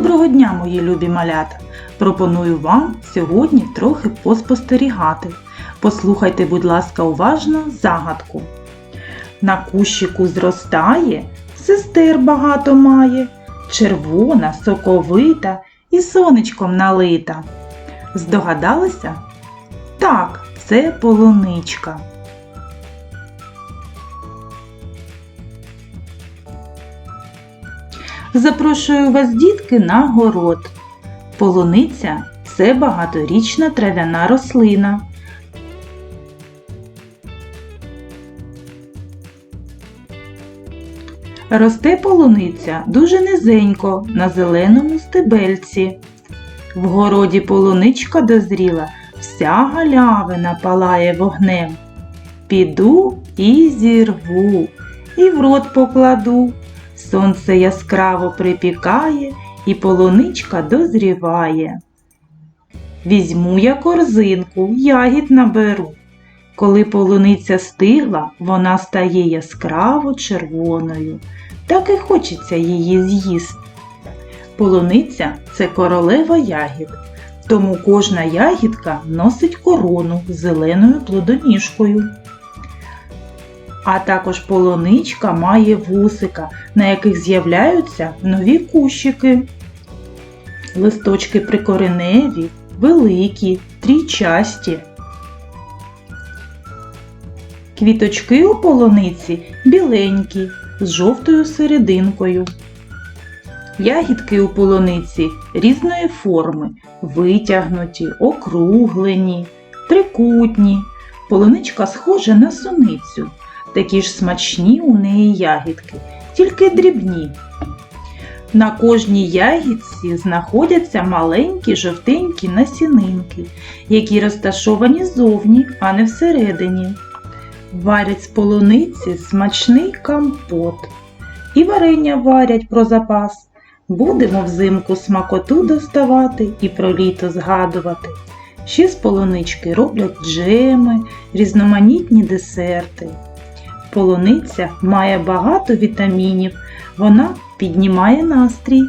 дня, мої любі малята! Пропоную вам сьогодні трохи поспостерігати. Послухайте, будь ласка, уважно загадку. На кущику зростає, сестер багато має, червона, соковита і сонечком налита. Здогадалися? Так, це полуничка. Запрошую вас, дітки, на город. Полуниця це багаторічна трав'яна рослина. Росте полуниця дуже низенько на зеленому стебельці. В городі полуничка дозріла, вся галявина палає вогнем. Піду і зірву, і в рот покладу. Сонце яскраво припікає, і полуничка дозріває. Візьму я корзинку, ягід наберу. Коли полуниця стигла, вона стає яскраво червоною. Так і хочеться її з'їсти. Полуниця це королева ягід, тому кожна ягідка носить корону зеленою плодоніжкою. А також полуничка має вусика, на яких з'являються нові кущики. Листочки прикореневі, великі, трійчасті. Квіточки у полуниці біленькі, з жовтою серединкою. Ягідки у полуниці різної форми, витягнуті, округлені, трикутні. Полуничка схожа на суницю. Такі ж смачні у неї ягідки, тільки дрібні. На кожній ягідці знаходяться маленькі жовтенькі насінинки, які розташовані зовні, а не всередині. Варять з полуниці смачний компот. І варення варять про запас. Будемо взимку смакоту доставати і про літо згадувати. Ще з полунички роблять джеми, різноманітні десерти. Полуниця має багато вітамінів, вона піднімає настрій,